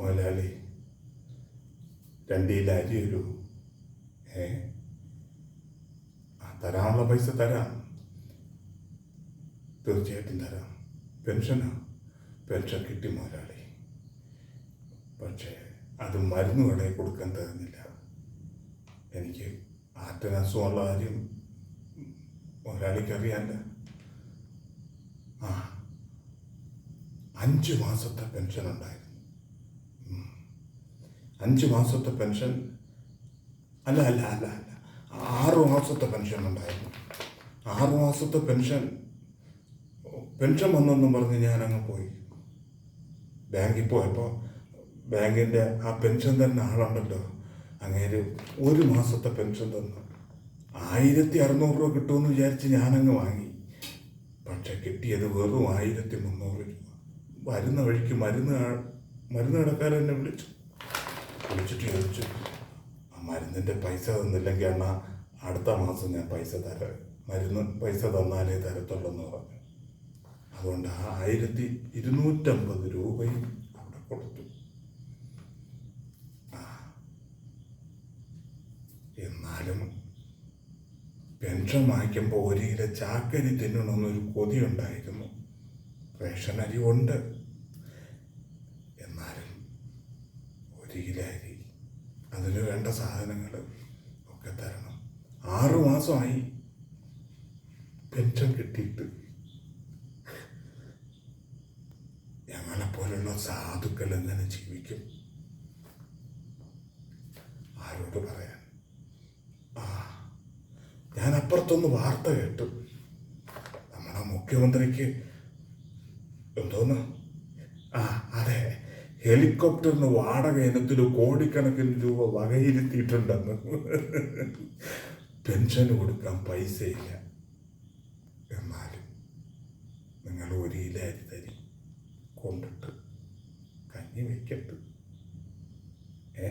മുതലാളി രണ്ടിയിൽ അരി ഒരു ഏ? ആ തരാനുള്ള പൈസ തരാം. തീർച്ചയായിട്ടും തരാം. പെൻഷനാ? പെൻഷൻ കിട്ടി മുതലാളി. പക്ഷേ അത് മരുന്ന് കടയിൽ കൊടുക്കാൻ തരുന്നില്ല. എനിക്ക് ആറ്റിന് അസുഖമുള്ള കാര്യം മുതലാളിക്ക് അറിയാല്ല ആ അഞ്ച് മാസത്തെ പെൻഷൻ ഉണ്ടായിരുന്നു. അഞ്ച് മാസത്തെ പെൻഷൻ. അല്ല അല്ല അല്ല അല്ല. ആറ് മാസത്തെ പെൻഷൻ ഉണ്ടായിരുന്നു. ആറ് മാസത്തെ പെൻഷൻ. പെൻഷൻ വന്നെന്നും പറഞ്ഞ് ഞാൻ അങ്ങ് പോയി. ബാങ്കിൽ പോയപ്പോൾ ബാങ്കിന്റെ ആ പെൻഷൻ തന്നെ ആളുണ്ടല്ലോ. അങ്ങനെ ഒരു മാസത്തെ പെൻഷൻ തന്നു. ആയിരത്തി അറുന്നൂറ് രൂപ കിട്ടുമെന്ന് വിചാരിച്ച് ഞാനങ്ങ് വാങ്ങി. പക്ഷെ കിട്ടിയത് വെറും ആയിരത്തി മുന്നൂറ് രൂപ. വരുന്ന വഴിക്ക് മരുന്ന് മരുന്ന് കടക്കാരൻ എന്നെ വിളിച്ചു. വിളിച്ചിട്ട് ചോദിച്ചു. ആ മരുന്നിന്റെ പൈസ തന്നില്ലെങ്കിൽ അണ്ണ അടുത്ത മാസം ഞാൻ പൈസ തരാം. മരുന്ന് പൈസ തന്നാലേ തരത്തുള്ളൂ എന്ന് പറഞ്ഞു. അതുകൊണ്ട് ആയിരത്തി ഇരുന്നൂറ്റമ്പത് രൂപയും അവിടെ കൊടുത്തു. എന്നാലും പെൻഷൻ വാങ്ങിക്കുമ്പോൾ ഒരു കിലോ ചാക്കരി തിന്നണമെന്നൊരു കൊതിയുണ്ടായിരുന്നു. റേഷൻ അരി ഉണ്ട്. എന്നാലും ഒരു കിലോ അരി വേണ്ട സാധനങ്ങൾ ഒക്കെ തരണം. ആറു മാസമായി പെൻഷൻ കിട്ടിയിട്ട്. ഞങ്ങളെപ്പോലുള്ള സാധുക്കൾ എങ്ങനെ ജീവിക്കും? ആരോട് പറയാൻ? ആ ഞാൻ അപ്പുറത്തൊന്ന് വാർത്ത കേട്ടു. നമ്മുടെ മുഖ്യമന്ത്രിക്ക് എന്തോന്ന്? ഹെലികോപ്റ്ററിന് വാടക ഇനത്തിൽ കോടിക്കണക്കിന് രൂപ വകയിരുത്തിയിട്ടുണ്ടെന്ന്. പെൻഷന് കൊടുക്കാൻ പൈസയില്ല. എന്നാലും നിങ്ങൾ ഒരു ഇല അരി തരി കൊണ്ടിട്ട് കഞ്ഞി വയ്ക്കട്ട് ഏ